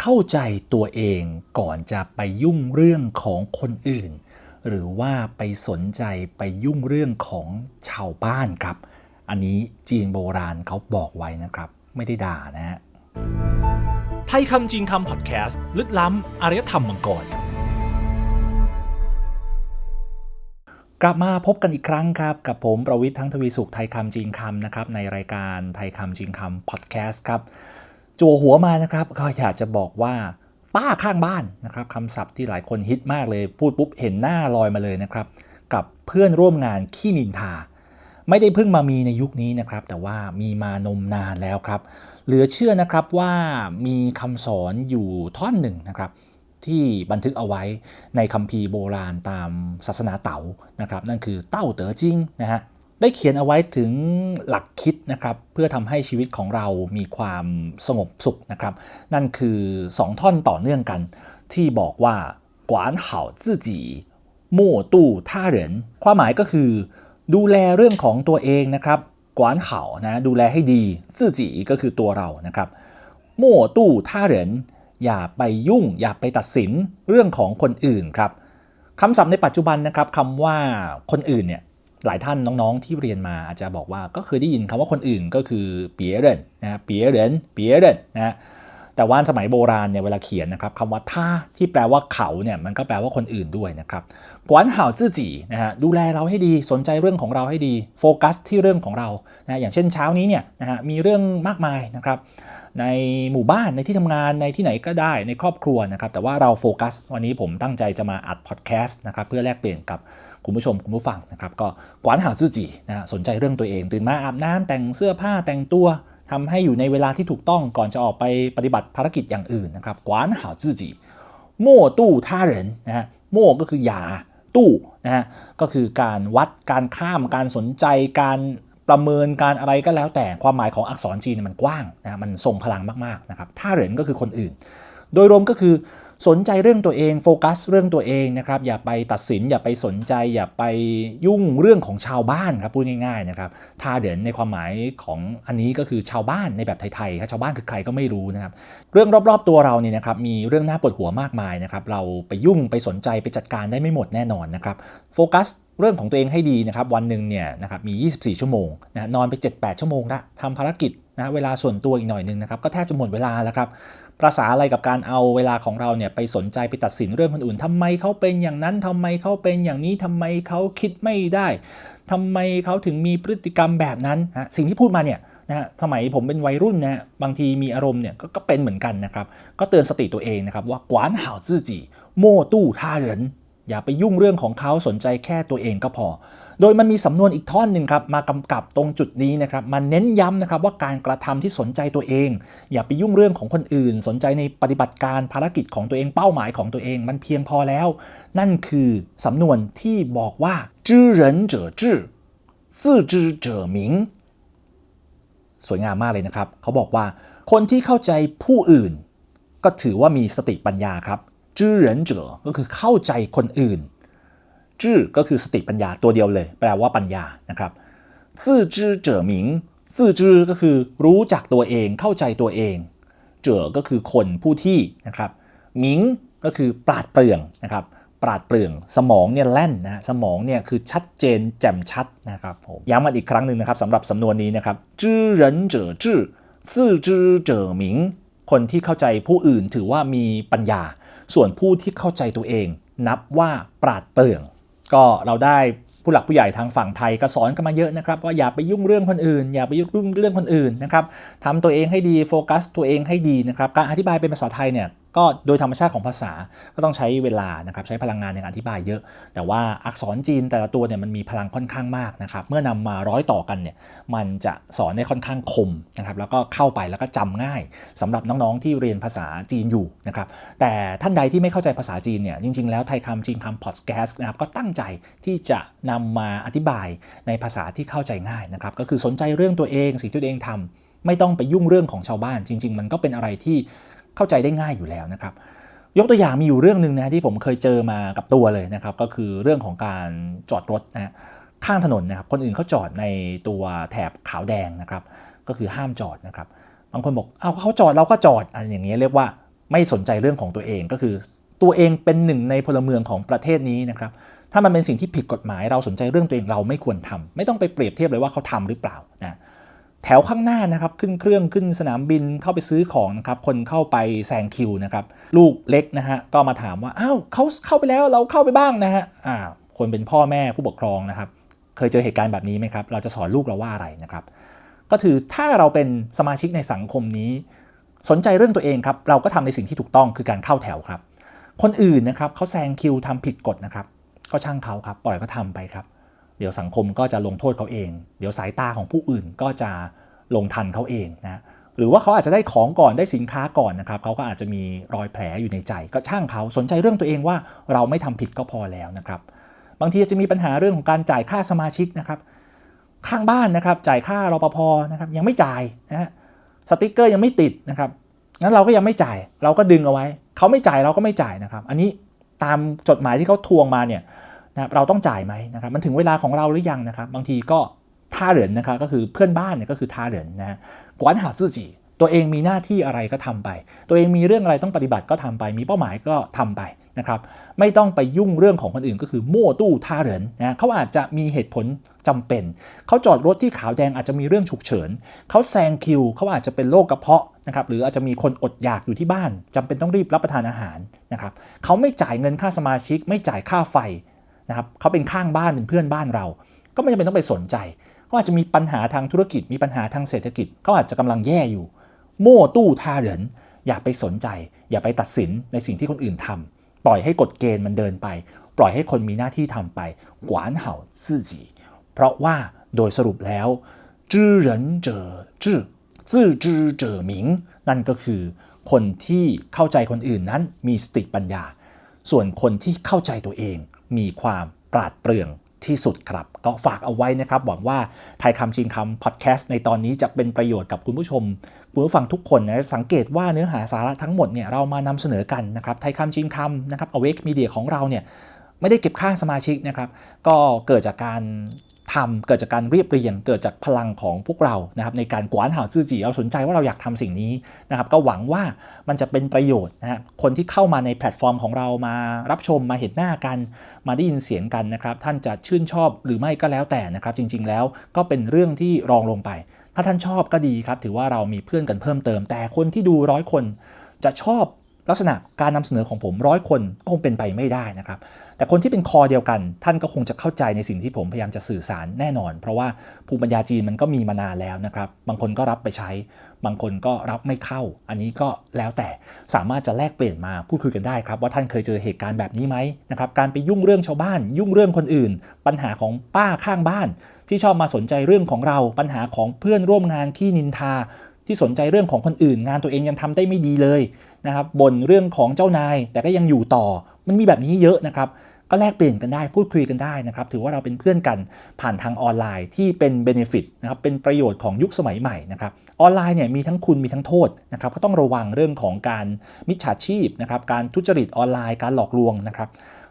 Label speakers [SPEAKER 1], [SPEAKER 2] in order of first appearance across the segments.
[SPEAKER 1] เข้าใจตัวเองก่อนจะไปยุ่งเรื่องของคนอื่น หรือว่าไปสนใจไปยุ่งเรื่องของชาวบ้านครับ อันนี้จีนโบราณเขาบอกไว้นะครับ ไม่ได้ด่านะฮะ
[SPEAKER 2] ไทยคำจริงคำพอดแคสต์ลึกล้ำอารยธรรมมังกร
[SPEAKER 1] กลับมาพบกันอีกครั้งครับ กับผมประวิทย์ทั้งทวีสุขไทยคำจริงคำนะครับในรายการไทยคำจริงคำพอดแคสต์ครับ จัวหัวมานะครับ ก็อยากจะบอกว่าป้าข้างบ้านนะครับคำศัพท์ที่หลายคนฮิตมากเลย พูดปุ๊บเห็นหน้าลอยมาเลยนะครับ กับเพื่อนร่วมงานขี้นินทา ไม่ได้เพิ่งมามีในยุคนี้นะครับ แต่ว่ามีมานมนานแล้วครับ เหลือเชื่อนะครับว่ามีคำสอนอยู่ท่อนหนึ่งนะครับที่บันทึกเอาไว้ในคัมภีร์โบราณตามศาสนาเต๋านะครับ นั่นคือเต้าเต๋อจิงนะฮะ ได้เขียนเอาไว้ถึงหลักคิดนะครับ เพื่อทำให้ชีวิตของเรามีความสงบสุขนะครับ นั่นคือ 2 ท่อนต่อเนื่องกัน ที่บอกว่ากวานเห่า自己มั่วตู้ท่าเหรินความหมายก็คือ ดูแลเรื่องของตัวเองนะครับกวานเห่านะดูแลให้ดี自己ก็คือตัวเรานะครับมั่วตู้ท่าเหรินอย่าไปยุ่ง อย่าไปตัดสินเรื่องของคนอื่นครับคำศัพท์ในปัจจุบันนะครับคำว่าคนอื่นเนี่ย หลายท่านน้องๆที่เรียนมาอาจจะบอกว่าก็เคยได้ยินคำว่าคนอื่นก็คือเปียเรนนะเปียเรนเปียเรนนะแต่ว่าสมัยโบราณเนี่ยเวลาเขียนนะครับคำว่าท่าที่แปลว่าเขาเนี่ยมันก็แปลว่าคนอื่นด้วยนะครับกวนห่าวจื้อจีนะฮะดูแลเราให้ดีสนใจเรื่องของเราให้ดีโฟกัสที่เรื่องของเรานะอย่างเช่นเช้านี้เนี่ยนะฮะมีเรื่องมากมายนะครับในหมู่บ้านในที่ทำงานในที่ไหนก็ได้ในครอบครัวนะครับแต่ว่าเราโฟกัส วันนี้ผมตั้งใจจะมาอัดพอดแคสต์นะครับเพื่อแลกเปลี่ยนกับ คุณผู้ชมคุณผู้ฟังนะครับก็กวานหาจื้อจีนะสนใจเรื่องตัวเอง ตื่นมาอาบน้ำแต่งเสื้อผ้าแต่งตัวทำให้อยู่ในเวลาที่ถูกต้องก่อนจะออกไปปฏิบัติภารกิจอย่างอื่นนะครับกวานหาจื้อจีโม่ตู้ท่าเหรินนะฮะโม่ก็คือหยาตู้นะฮะก็คือการวัดการข้ามการสนใจการประเมินการอะไรก็แล้วแต่ความหมายของอักษรจีนเนยมันกว้างนะมันทรงพลังมากๆนะครับท่าเหรินก็คือคนอื่น โดยรวมก็คือสนใจเรื่องตัวเองโฟกัสเรื่องตัวเองนะครับอย่าไปตัดสินอย่าไปสนใจ อย่าไปยุ่งเรื่องของชาวบ้านครับพูดง่ายๆนะครับท่าเหรินในความหมายของอันนี้ก็คือชาวบ้านในแบบไทยๆครับชาวบ้านคือใครก็ไม่รู้นะครับเรื่องรอบๆตัวเราเนี่ยนะครับมีเรื่องน่าปวดหัวมากมายนะครับเราไปยุ่งไปสนใจไปจัดการได้ไม่หมดแน่นอนนะครับโฟกัสเรื่องของตัวเองให้ดีนะครับวันหนึ่งเนี่ยนะครับมี 24 ชั่วโมงนะนอนไป 7-8 ชั่วโมงละทำภารกิจนะเวลาส่วนตัวอีกหน่อยหนึ่งนะครับก็แทบจะหมดเวลาแล้วครับ ภาษาอะไรกับการเอาเวลาของเราเนี่ยไปสนใจไปตัดสินเรื่องคนอื่นทำไมเขาเป็นอย่างนั้นทำไมเขาเป็นอย่างนี้ทำไมเขาคิดไม่ได้ทำไมเขาถึงมีพฤติกรรมแบบนั้นฮะสิ่งที่พูดมาเนี่ยนะฮะสมัยผมเป็นวัยรุ่นนะบางทีมีอารมณ์เนี่ยกก็เป็นเหมือนกันนะครับ ก็เตือนสติตัวเองนะครับว่ากวานห่าวจื้อจีโม่ตู้ท่าเหรินอย่าไปยุ่งเรื่องของเขาสนใจแค่ตัวเองก็พอ โดยมันมีสำนวนอีกท่อนหนึ่งครับมากำกับตรงจุดนี้นะครับมันเน้นย้ำนะครับว่าการกระทำที่สนใจตัวเอง อย่าไปยุ่งเรื่องของคนอื่น สนใจในปฏิบัติการภารกิจของตัวเองเป้าหมายของตัวเอง มันเพียงพอแล้ว นั่นคือสำนวนที่บอกว่า知人者智自知者明สวยงามมากเลยนะครับ เขาบอกว่า คนที่เข้าใจผู้อื่น ก็ถือว่ามีสติปัญญาครับจื้อเหรินเจ๋อก็คือเข้าใจคนอื่น จื้อก็คือสติปัญญาตัวเดียวเลย แปลว่าปัญญานะครับซื่อจื้อเจ๋อหมิงซื่อจื้อก็คือรู้จักตัวเองเข้าใจตัวเอง เจ๋อก็คือคนผู้ที่นะครับหมิงก็คือปราดเปรื่อง นะครับ ปราดเปรื่องสมองเนี่ยแล่นนะสมองเนี่ยคือชัดเจนแจ่มชัดนะครับผมย้ำมาอีกครั้งหนึ่งนะครับสำหรับสำนวนนี้นะครับจื้อเหรินเจ๋อจื้อซื่อจื้อเจ๋อหมิง คนที่เข้าใจผู้อื่นถือว่ามีปัญญา ส่วนผู้ที่เข้าใจตัวเอง นับว่าปราดเปรื่อง ก็เราได้ผู้หลักผู้ใหญ่ทางฝั่งไทยก็สอนกันมาเยอะนะครับว่าอย่าไปยุ่งเรื่องคนอื่น อย่าไปยุ่งเรื่องคนอื่นนะครับทำตัวเองให้ดีโฟกัสตัวเองให้ดีนะครับการอธิบายเป็นภาษาไทยเนี่ยก็โดยธรรมชาติของภาษาก็ต้องใช้เวลานะครับใช้พลังงานในการอธิบายเยอะ แต่ว่าอักษรจีนแต่ละตัวเนี่ยมันมีพลังค่อนข้างมากนะครับเมื่อนำมาร้อยต่อกันเนี่ยมันจะสอนได้ค่อนข้างคมนะครับแล้วก็เข้าไปแล้วก็จำง่ายสำหรับน้องๆที่เรียนภาษาจีนอยู่นะครับแต่ท่านใดที่ไม่เข้าใจภาษาจีนเนี่ยจริงๆแล้วไทยคำจีนคำพอดแคสต์นะครับก็ตั้งใจที่จะนำมาอธิบายในภาษาที่เข้าใจง่ายนะครับก็คือสนใจเรื่องตัวเองสิ่งที่ตัวเองทำไม่ต้องไปยุ่งเรื่องของชาวบ้าน จริง ๆ มันก็เป็นอะไรที่ เข้าใจได้ง่ายอยู่แล้วนะครับ ยกตัวอย่างมีอยู่เรื่องหนึ่งนะที่ผมเคยเจอมากับตัวเลยนะครับ ก็คือเรื่องของการจอดรถนะข้างถนนนะครับ คนอื่นเขาจอดในตัวแถบขาวแดงนะครับ ก็คือห้ามจอดนะครับ บางคนบอกเอาเขาจอดเราก็จอดอะไรอย่างเงี้ยเรียกว่าไม่สนใจเรื่องของตัวเองก็คือ ตัวเองเป็นหนึ่งในพลเมืองของประเทศนี้นะครับ ถ้ามันเป็นสิ่งที่ผิดกฎหมายเราสนใจเรื่องตัวเองเราไม่ควรทำไม่ต้องไปเปรียบเทียบเลยว่าเขาทำหรือเปล่านะ แถวข้างหน้านะครับขึ้นเครื่องขึ้นสนามบินเข้าไปซื้อของนะครับคนเข้าไปแซงคิวนะครับลูกเล็กนะฮะก็มาถามว่าอ้าวเขาเข้าไปแล้วเราเข้าไปบ้างนะฮะอ่าคนเป็นพ่อแม่ผู้ปกครองนะครับเคยเจอเหตุการณ์แบบนี้ไหมครับ เราจะสอนลูกเราว่าอะไรนะครับ ก็คือถ้าเราเป็นสมาชิกในสังคมนี้ สนใจเรื่องตัวเองครับเราก็ทำในสิ่งที่ถูกต้องคือการเข้าแถวครับ คนอื่นนะครับเขาแซงคิวทำผิดกฎนะครับ ก็ช่างเขาครับปล่อยเขาทำไปครับ เดี๋ยวสังคมก็จะลงโทษเขาเอง เดี๋ยวสายตาของผู้อื่นก็จะลงทันเขาเองนะหรือว่าเขาอาจจะได้ของก่อนได้สินค้าก่อนนะครับเขาก็อาจจะมีรอยแผลอยู่ในใจ ก็ช่างเขาสนใจเรื่องตัวเองว่าเราไม่ทำผิดก็พอแล้วนะครับ บางทีจจะมีปัญหาเรื่องของการจ่ายค่าสมาชิกนะครับ ข้างบ้านนะครับจ่ายค่ารปภนะครับยังไม่จ่ายนะฮะสติกเกอร์ยังไม่ติดนะครับงั้นเราก็ยังไม่จ่ายเราก็ดึงเอาไว้ เขาไม่จ่ายเราก็ไม่จ่ายนะครับ อันนี้ตามจดหมายที่เขาทวงมาเนี่ย นะครับเราต้องจ่ายไหมนะครับมันถึงเวลาของเราหรือยังนะครับ บางทีก็ท่าเหรินนะครับก็คือเพื่อนบ้านเนี่ยก็คือท่าเหรินนะกวนหาซื่อจีตัวเองมีหน้าที่อะไรก็ทำไป ตัวเองมีเรื่องอะไรต้องปฏิบัติก็ทำไป มีเป้าหมายก็ทำไปนะครับไม่ต้องไปยุ่งเรื่องของคนอื่นก็คือมั่วตู้ท่าเหรินนะเขาอาจจะมีเหตุผลจำเป็น เขาจอดรถที่ขาวแดงอาจจะมีเรื่องฉุกเฉิน เขาแซงคิว เขาอาจจะเป็นโรคกระเพาะนะครับหรืออาจจะมีคนอดอยากอยู่ที่บ้านจำเป็นต้องรีบรับประทานอาหารนะครับเขาไม่จ่ายเงินค่าสมาชิก ไม่จ่ายค่าไฟ นะครับเขาเป็นข้างบ้านเป็นเพื่อนบ้านเรา ก็ไม่จำเป็นต้องไปสนใจเขาอาจจะมีปัญหาทางธุรกิจ มีปัญหาทางเศรษฐกิจเขาอาจจะกำลังแย่อยู่ โม่ตู้ท่าเหรินอย่าไปสนใจ อย่าไปตัดสินในสิ่งที่คนอื่นทำ ปล่อยให้กฎเกณฑ์มันเดินไป ปล่อยให้คนมีหน้าที่ทำไปกวนเห่าซื่อจีเพราะว่าโดยสรุปแล้วจื้อเหรินเจอจื้อซื่อจื้อเจอหมิง นั่นก็คือ คนที่เข้าใจคนอื่นนั้นมีสติปัญญา ส่วนคนที่เข้าใจตัวเอง มีความปราดเปรื่องที่สุดครับ ก็ฝากเอาไว้นะครับ หวังว่าไทยคำจริงคำพอดแคสต์ในตอนนี้จะเป็นประโยชน์กับคุณผู้ชมคุณผู้ฟังทุกคนนะสังเกตว่าเนื้อหาสาระทั้งหมดเนี่ยเรามานำเสนอกันนะครับไทยคำจริงคำนะครับ Awake Media ของเราเนี่ยไม่ได้เก็บค่าสมาชิกนะครับ ก็เกิดจากการ ทำเกิดจากการเรียบเรียงเกิดจากพลังของพวกเรานะครับในการกวานหาซื่อจีเราสนใจว่าเราอยากทำสิ่งนี้นะครับก็หวังว่ามันจะเป็นประโยชน์นะฮะคนที่เข้ามาในแพลตฟอร์มของเรามารับชมมาเห็นหน้ากัน มาได้ยินเสียงกันนะครับ ท่านจะชื่นชอบหรือไม่ก็แล้วแต่นะครับ จริง ๆ แล้วก็เป็นเรื่องที่รองลงไป ถ้าท่านชอบก็ดีครับ ถือว่าเรามีเพื่อนกันเพิ่มเติม แต่คนที่ดูร้อยคนจะชอบ ลักษณะการนำเสนอของผมร้อยคนก็คงเป็นไปไม่ได้นะครับ แต่คนที่เป็นคอเดียวกัน ท่านก็คงจะเข้าใจในสิ่งที่ผมพยายามจะสื่อสารแน่นอน เพราะว่าภูมิปัญญาจีนมันก็มีมานานแล้วนะครับ บางคนก็รับไปใช้ บางคนก็รับไม่เข้า อันนี้ก็แล้วแต่สามารถจะแลกเปลี่ยนมาพูดคุยกันได้ครับ ว่าท่านเคยเจอเหตุการณ์แบบนี้ไหมนะครับ การไปยุ่งเรื่องชาวบ้าน ยุ่งเรื่องคนอื่น ปัญหาของป้าข้างบ้าน ที่ชอบมาสนใจเรื่องของเรา ปัญหาของเพื่อนร่วมงานที่นินทาที่สนใจเรื่องของคนอื่น งานตัวเองยังทำได้ไม่ดีเลย นะครับบ่นเรื่องของเจ้านาย แต่ก็ยังอยู่ต่อ มันมีแบบนี้เยอะนะครับ ก็แลกเปลี่ยนกันได้พูดคุยกันได้นะครับ ถือว่าเราเป็นเพื่อนกันผ่านทางออนไลน์ที่เป็นเบนฟิตนะครับเป็นประโยชน์ของยุคสมัยใหม่นะครับออนไลน์เนี่ยมีทั้งคุณมีทั้งโทษนะครับก็ต้องระวังเรื่องของการมิจฉาชีพนะครับการทุจริตออนไลน์การหลอกลวงนะครับ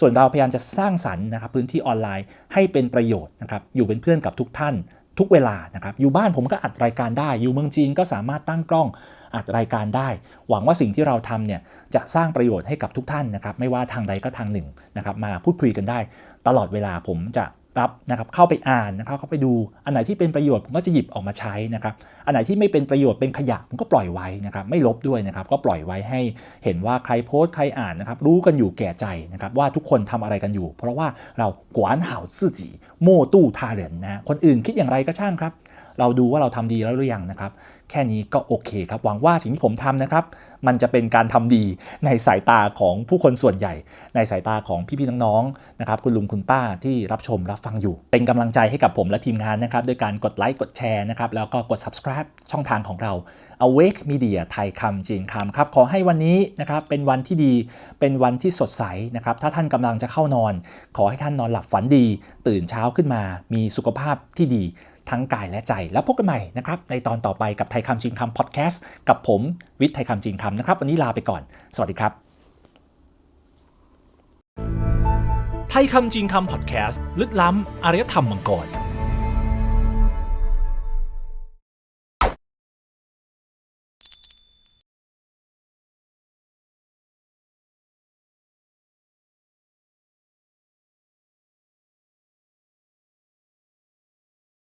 [SPEAKER 1] ส่วนเราพยายามจะสร้างสรรค์นะครับพื้นที่ออนไลน์ให้เป็นประโยชน์นะครับอยู่เป็นเพื่อนกับทุกท่านทุกเวลานะครับ อยู่บ้านผมก็อัดรายการได้ อยู่เมืองจีนก็สามารถตั้งกล้อง อัดรายการได้ หวังว่าสิ่งที่เราทำเนี่ยจะสร้างประโยชน์ให้กับทุกท่านนะครับ ไม่ว่าทางใดก็ทางหนึ่งนะครับ มาพูดคุยกันได้ ตลอดเวลาผมจะรับนะครับเข้าไปอ่านนะครับเข้าไปดูอันไหนที่เป็นประโยชน์ผมก็จะหยิบออกมาใช้นะครับอันไหนที่ไม่เป็นประโยชน์เป็นขยะผมก็ปล่อยไว้นะครับไม่ลบด้วยนะครับก็ปล่อยไว้ให้เห็นว่าใครโพสต์ใครอ่านนะครับรู้กันอยู่แก่ใจนะครับว่าทุกคนทำอะไรกันอยู่ เพราะว่าเรากวนเห่าซื่อจีโม่ตู้ทาเหรินนะคนอื่นคิดอย่างไรก็ช่างครับ เราดูว่าเราทำดีแล้วหรือยังนะครับ แค่นี้ก็โอเคครับหวังว่าสิ่งที่ผมทำนะครับ มันจะเป็นการทำดีในสายตาของผู้คนส่วนใหญ่ ในสายตาของพี่ๆน้องๆนะครับ คุณลุงคุณป้าที่รับชมรับฟังอยู่ เป็นกำลังใจให้กับผมและทีมงานนะครับด้วยการกดไลค์กดแชร์นะครับแล้วก็กด subscribe ช่องทางของเรา Awake Media ไทยคำจีนคำครับ ขอให้วันนี้นะครับเป็นวันที่ดีเป็นวันที่สดใสนะครับ ถ้าท่านกำลังจะเข้านอน ขอให้ท่านนอนหลับฝันดี ตื่นเช้าขึ้นมา มีสุขภาพที่ดี ทั้งกายและใจ แล้วพบกันใหม่นะครับในตอนต่อไปกับไทยคำจริงคำพอดแคสต์กับผมวิทย์ไทยคำจริงคำนะครับ วันนี้ลาไปก่อน สวัสดีครับ
[SPEAKER 2] ไทยคำจริงคำพอดแคสต์ลึกล้ำอารยธรรมมังกร